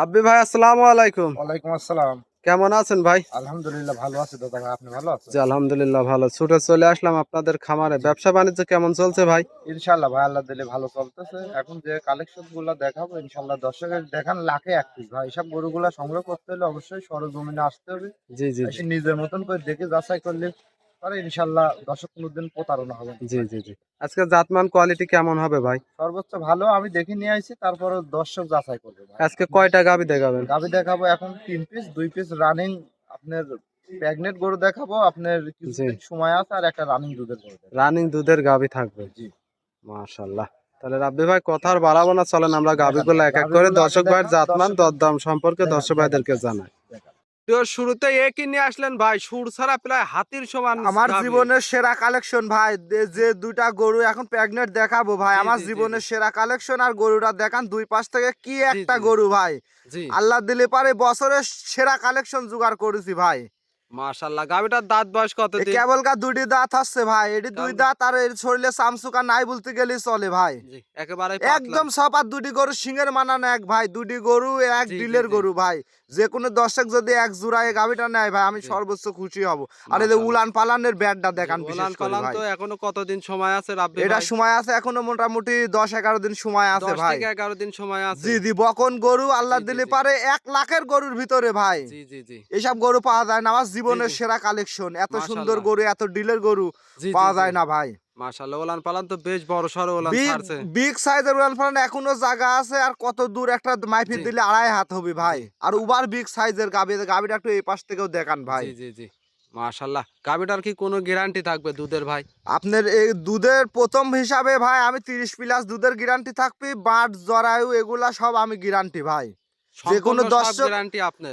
রাব্বি ভাই আসসালামু আলাইকুম। ওয়ালাইকুম আসসালাম। কেমন আছেন ভাই? আলহামদুলিল্লাহ ভালো আছি দাদা ভাই আপনি ভালো আছেন? জি আলহামদুলিল্লাহ ভালো। ছুটে চলে আসলাম আপনাদের খামারে। ব্যবসা বাণিজ্য কেমন চলছে ভাই? ইনশাল্লাহ ভাই আল্লাহ দিলে ভালো চলতেছে। এখন যে কালেকশনগুলো দেখাবো ইনশাল্লাহ দর্শকের দেখান লাখে এক পিস ভাই সব গরুগুলা সংগ্রহ করতে হলে অবশ্যই সরজমিনে আসতে হবে। জি জি নিজের মতন করে দেখে যাচাই করলে ইনশাল্লাহ দর্শক কোনোদিন প্রতারণা হবে। জি জি জি। আজকে জাতমান কোয়ালিটি কেমন হবে ভাই? সর্বোচ্চ ভালো আমি দেখে নিয়ে আইছি তারপরে দর্শক যাচাই করবে আজকে কয়টা গাবি দেখাবেন? দেখাবো এখন তিন পিস দুই পিস রানিং আপনার প্রেগনেন্ট গরু দেখাবো আপনার সময় আছে আর একটা রানিং দুধের গরু রানিং দুধের গাবি থাকবে? জি। তাহলে রাব্বি ভাই কথা আর বাড়াবো না চলেন আমরা গাবিগুলো এক এক করে দর্শক ভাইয়ের জাতমান দরদাম সম্পর্কে দর্শক ভাইদেরকে জানাই। দেখান। শুরুতে একই নিয়ে আসলেন ভাই সুর ছাড়া প্রায় হাতির সমান আমার জীবনের সেরা কালেকশন ভাই যে দুইটা গরু এখন প্রেগনেন্ট দেখাবো ভাই আমার জীবনের সেরা কালেকশন আর গরুটা দেখান দুই পাশ থেকে কি একটা গরু ভাই। আল্লাহ দিলে পারে বছরের সেরা কালেকশন জোগাড় করেছি ভাই। মাশাল্লাহ গাবিটার দাঁত বয়স কত দিন? কেবলকার দুটি দাঁত আসছে ভাই এটি দুই দাঁত আর এর শরীরে সামসুকা নাই বলতে গেলে চলে ভাই। একেবারে একদম সব আর দুটি গরু সিংহের মানানো এক ভাই দুটি গরু এক ডিলের গরু ভাই। যে কোনো দর্শক যদি এক জোড়ায় গাবিটা নেয় ভাই আমি সর্বোচ্চ খুশি হব। আর এই উলান পালানের ব্যাগটা দেখান করে পালান তো এখনও কতদিন সময় আছে রাব্বি এটা সময় আছে এখনও মোটামুটি দশ এগারো দিন সময় আছে ভাই। থেকে এগারো দিন সময় আছে। জি জি বকন গরু আল্লাহ দিলে পারে এক লাখের গরুর ভিতরে ভাই। জি জি জি। এইসব গরু পাওয়া যায় না আমার জীবনের। সেরা কালেকশন এত সুন্দর গরু এত ডিলের গরু পাওয়া যায় না ভাই। মাশাআল্লাহ ওলান পালান তো বেশ বড় সড়ো ওলান ছাড়ছে। বিগ সাইজের উড়ান ফালান এখনও জায়গা আছে আর কত দূর একটা মাইফি দিলে আড়াই হাত হবে ভাই। আর উবার বিগ সাইজের গাবি গাবিটা একটু এই পাশ থেকেও দেখান ভাই। জি জি গাবিটার কি কোনো গ্যারান্টি থাকবে দুধের ভাই? আপনার এই দুধের প্রথম হিসাবে ভাই আমি তিরিশ প্লাস দুধের গ্যারান্টি থাকবে বাট জরায়ু এগুলা সব আমি গ্যারান্টি ভাই। যে কোনো দর্শক-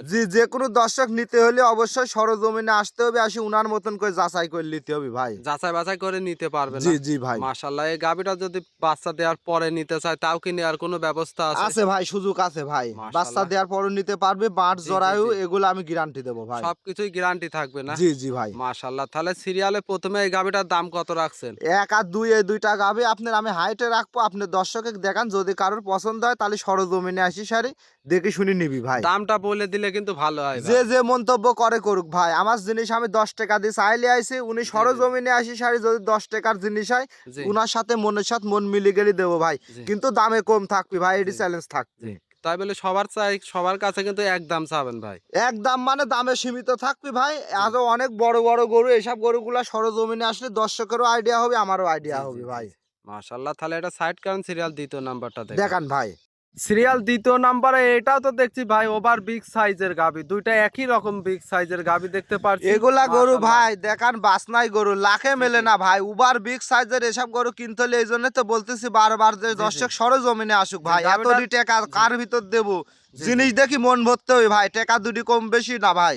জি যে কোনো দর্শক নিতে হলে অবশ্যই সরজমিনে আসতে হবে আসি উনার মতন করে যাচাই করে নিতে হবে ভাই। যাচাই বাছাই করে নিতে পারবে জি জি ভাই। মাশাআল্লাহ এই গাবিটা যদি বাচ্চা দেওয়ার পরে নিতে চায় তাও কি নেওয়ার কোনো ব্যবস্থা আছে? আছে ভাই সুযোগ আছে ভাই। বাচ্চা দেওয়ার নিতে পারবে বাট জরায়ু এগুলো আমি গ্যারান্টি দেবো ভাই। সবকিছুই গ্যারান্টি থাকবে না? জি জি ভাই। মাশাআল্লাহ তাহলে সিরিয়ালে প্রথমে এই গাবিটার দাম কত রাখছেন? এক আর দুই এই দুইটা গাবে আপনার আমি হাইটে রাখব আপনি দর্শকে দেখান যদি কারোর পছন্দ হয় তাহলে সরজমিনে আসি সারি দেখে শুনে নিবি ভাই। দামটা বলে দিলে কিন্তু ভালো হয় যে যে মন্তব্য করে করুক ভাই। আমার জিনিস আমি দশ টাকা দিয়ে চাইলে আইছি উনি সরজমিনে আসি সারি যদি দশ টাকার জিনিস হয় উনার সাথে মনের সাথে মন মিলে গেলে দেবো ভাই। কিন্তু দামে কম থাকবে ভাই এটি চ্যালেঞ্জ থাকবে। তাই বলে সবার চাই সবার কাছে কিন্তু এক দাম চাবেন ভাই। এক দাম মানে দামে সীমিত থাকবে ভাই। আরও অনেক বড় বড় গরু এসব গরুগুলা সরজমিনে আসলে দর্শকেরও আইডিয়া হবে আমারও আইডিয়া হবে ভাই। জি। মাশাআল্লাহ তাহলে এটা সাইড কারণ সিরিয়াল দ্বিতীয় নাম্বারটা দেখ। দেখান ভাই। সিরিয়াল দ্বিতীয় নাম্বারে এটাও তো দেখছি ভাই ওভার বিগ সাইজের গাবি। দুইটা একই রকম বিগ সাইজের গাবি দেখতে পারছি। এগুলা গরু ভাই দেখান বাসনাই গরু লাখে মেলে না ভাই। উবার বিগ সাইজের এসব গরু কিনতে হলে এই জন্য তো বলতেছি বারবার যে। দর্শক সরজমিনে আসুক ভাই। এত টাকা কার ভিতর দেবো? জিনিস দেখি মন ভরতে হবে ভাই টাকা দুটি কম বেশি না ভাই।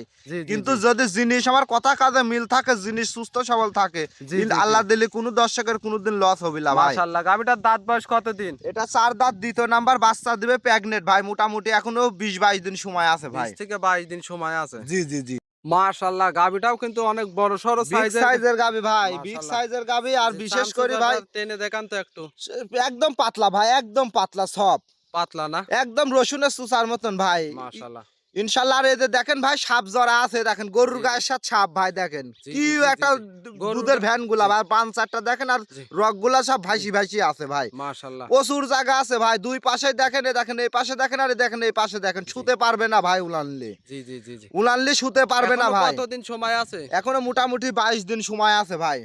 কিন্তু যদি জিনিস আমার কথা কাজে মিল থাকে জিনিস সুস্থ সবল থাকে। আল্লাহ দিলে কোনো দর্শকের কোনোদিন লস হবে না ভাই। মাশাআল্লাহ গাবিটার দাঁত বয়স কতদিন? এটা চার দাঁত দ্বিতীয় নাম্বার বাচ্চা দিবে প্রেগনেন্ট। ভাই মোটামুটি এখনও বিশ বাইশ দিন সময় আছে ভাই। বিশ থেকে বাইশ দিন সময় আছে। জি জি জি। মাশাল্লাহ গাবিটাও কিন্তু অনেক বড় সড়ো সাইজের সাইজের গাবি। ভাই বিগ সাইজের গাবি আর বিশেষ করে ভাই টেনে দেখান তো একটু। একদম পাতলা ভাই একদম পাতলা সব। পাতলা না? একদম রসুনের সুসার মতন ভাই। মাশাআল্লাহ ইনশাল্লাহ আর এই যে দেখেন ভাই সাপ জরা আছে দেখেন গরুর গায়ের সাথে সাপ ভাই দেখেন। কি একটা দুধের ভ্যানগুলা ভাই পাঁচ চারটা দেখেন আর রকগুলা সব ভাইসি ভাইসি আছে ভাই। প্রচুর জায়গা আছে ভাই দুই পাশে দেখেন দেখেন এই পাশে দেখেন আর দেখেন এই পাশে দেখেন। শুতে পারবে না ভাই উলানলি। উলানলি শুতে পারবে না ভাই। কতদিন সময় আছে? এখনও মোটামুটি বাইশ দিন সময় আছে ভাই।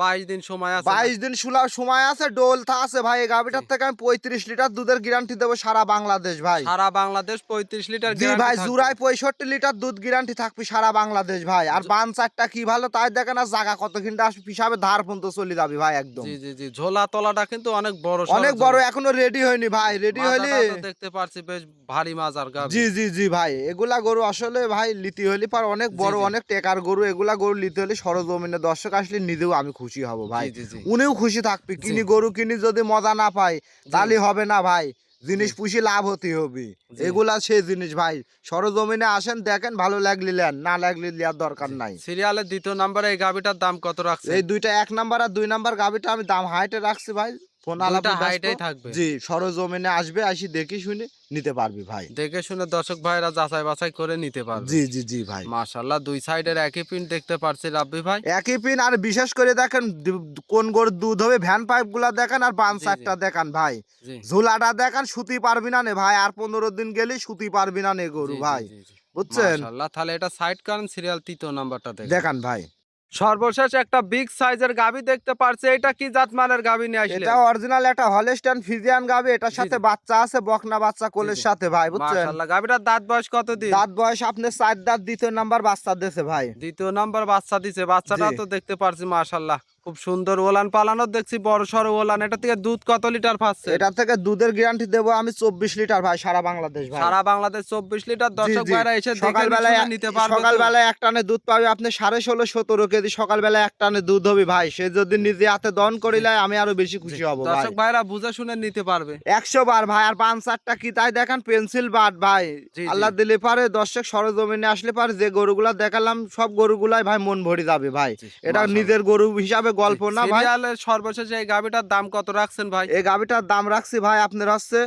22 দিন সময় আছে বাইশ দিন শুলা সময় আছে ডোল থা আছে ভাই এই গাভিটার থেকে আমি পঁয়ত্রিশ লিটার দুধের গ্যারান্টি দেবো সারা বাংলাদেশ ভাই। সারা বাংলাদেশ 35 লিটার ভাই জুরাই পঁয়ষট্টি লিটার দুধ গ্যারান্টি থাকবে সারা বাংলাদেশ ভাই। আর বান চারটা কি ভালো তাই দেখেন আর জায়গা কত হিসাবে ধার পর্যন্ত চলে যাবে ভাই একদম। জি জি জি। ঝোলা তলাটা কিন্তু অনেক বড় অনেক বড় এখনও রেডি হয়নি ভাই রেডি হলে দেখতে পারছি বেশ ভারী মাজার গাবি। জি জি জি ভাই এগুলা গরু আসলে ভাই লিতি হলে পার অনেক বড় অনেক টেকার গরু এগুলা গরু লিতে হলে সরজমিনে দর্শক আসলে নিজেও আমি খুশি হব ভাই। উনিও খুশি থাকবে কিনি গরু কিনি যদি মজা না পায় তাহলে হবে না ভাই। জিনিস পুষি লাভ হতে হবে। এগুলা সেই জিনিস ভাই। সরজমিনে আসেন দেখেন ভালো লাগলে লেন না লাগলে নেওয়ার দরকার নাই। সিরিয়ালের দ্বিতীয় নাম্বারে এই গাবিটার দাম কত রাখছে এই দুইটা এক নাম্বার আর দুই নাম্বার গাবিটা আমি দাম হাইটে রাখছি ভাই। ফোন দুইটা আলাপে হাইটেই ব্যস্ত। থাকবে। জি সরজমিনে আসবে আসি দেখি শুনে নিতে পারবি ভাই। দেখে শুনে দর্শক ভাইরা যাচাই বাছাই করে নিতে পারবে। জি জি জি ভাই। মাশাল্লাহ দুই সাইডের একই প্রিন্ট দেখতে পারছি রাব্বি ভাই। একই পিন আর বিশেষ করে দেখেন কোন গরুর দুধ হবে ভ্যান পাইপগুলা দেখেন আর বান। সাইডটা দেখান ভাই। ঝুলাটা দেখান সুতি পারবি না নে ভাই আর পনেরো দিন গেলি সুতি পারবি না নে গরু ভাই। বুঝছেন? তাহলে এটা সাইড সিরিয়াল তৃতীয় নাম্বারটা দেখান ভাই। সর্বশেষ একটা বিগ সাইজের গাবি দেখতে পারছি। এটা কি জাতমানের গাবি নিয়ে আসলে এটা অরিজিনাল একটা হলস্টাইন ফিজিয়ান গাবি এটার সাথে বাচ্চা আছে বকনা বাচ্চা কোলের সাথে ভাই বুঝছেন? মাশাআল্লাহ গাবিটার দাঁত বয়স কত দিন দাঁত বয়স আপনি চার দাঁত দ্বিতীয় নাম্বার বাচ্চা দিয়েছে ভাই। দ্বিতীয় নাম্বার বাচ্চা দিয়েছে বাচ্চাটা তো দেখতে পারছি মাশাল্লাহ খুব সুন্দর ওলান পালানো দেখছি বড় সড়ো ওলান। এটা থেকে দুধ কত লিটার পাচ্ছে এটা থেকে দুধের গ্যারান্টি দেবো আমি চব্বিশ লিটার ভাই সারা বাংলাদেশ ভাই। সারা বাংলাদেশ চব্বিশ লিটার। দর্শক ভাইরা এসে সকালবেলায় নিতে পারবে? সকালবেলায় এক টানে দুধ পাবে আপনি সাড়ে ষোলো সতেরো কেজি সকালবেলায় এক টানে দুধ হবে ভাই। সে যদি নিজে হাতে দন করিলে আমি আরও বেশি খুশি হব দর্শক ভাইরা বুঝে শুনে নিতে পারবে। একশো বার ভাই আর পাঁচ চারটা কি তাই দেখেন? পেন্সিল বাট ভাই। আল্লাহ দিলে পারে দর্শক সরজমিনে আসলে পারে। যে গরুগুলা দেখালাম সব গরুগুলাই ভাই মন ভরে যাবে ভাই। এটা নিজের গরু হিসাবে গল্প না ভাই? সর্বশেষ এই গাবিটার দাম কত রাখছেন ভাই? এই গাভিটার দাম রাখছি ভাই আপনার হচ্ছে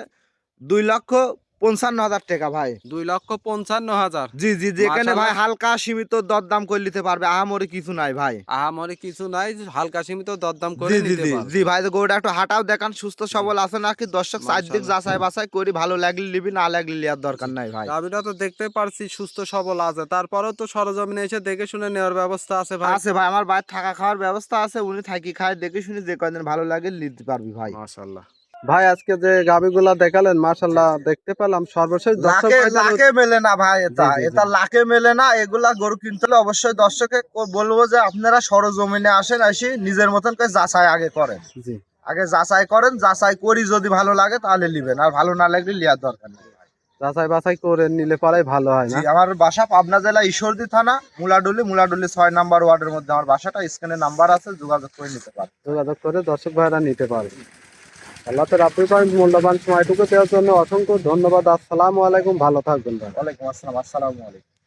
দুই লক্ষ পঞ্চান্ন হাজার টাকা ভাই। দুই লক্ষ পঞ্চান্ন হাজার জি জি যেখানে ভাই হালকা সীমিত দরদাম করে নিতে পারবে আহামরি কিছু নাই ভাই। আহামরি কিছু নাই হালকা সীমিত দরদাম করে জি জি জি ভাই তো গরুটা একটু হাঁটাও দেখান সুস্থ সবল আছে নাকি? দর্শক চারদিক মাশাআল্লাহ। যাচাই বাছাই করি ভালো লাগলে নিবি না লাগলে লিয়ার দরকার নাই ভাই। গাবিটা তো দেখতে পারছি সুস্থ সবল আছে। তারপরেও তো সরজমিনে এসে দেখে শুনে নেওয়ার ব্যবস্থা আছে ভাই। আছে ভাই আমার বাইরে থাকা খাওয়ার ব্যবস্থা আছে উনি থাকি খায় দেখে শুনে যে কয়দিন ভালো লাগে নিতে পারবি ভাই। মাশাআল্লাহ। ভাই আজকে যে গাবিগুলা দেখালেন মাশাআল্লাহ দেখতে পেলাম। সর্বশেষ লাখে মেলে না ভাই এটা। এটা লাখে মেলে না এগুলা গরু কিনতে হলে অবশ্যই দর্শকে বলব যে আপনারা সরজমিনে আসেন আসি নিজের মতন করে যাচাই আগে করেন। জি। আগে যাচাই করেন যাচাই করি যদি ভালো লাগে তাহলে নিবেন আর ভালো না লাগলে লিয়ার দরকার নেই। যাচাই বাছাই করে নিলে পরে ভালো হয় না? আমার বাসা পাবনা জেলা ঈশ্বরদী থানা মুলাডুলি মুলাডুলি ছয় নাম্বার ওয়ার্ডের মধ্যে আমার বাসাটা স্ক্রিনে নাম্বার আছে যোগাযোগ করে নিতে পারে যোগাযোগ করে দর্শক ভাইরা নিতে পারবে আল্লাহ তো আপনি পারেন মূল্যবান সময়টুকু দেওয়ার জন্য অসংখ্য ধন্যবাদ। আসসালামু আলাইকুম, ভালো থাকবেন ওয়ালাইকুম আসসালাম, আসসালামু আলাইকুম।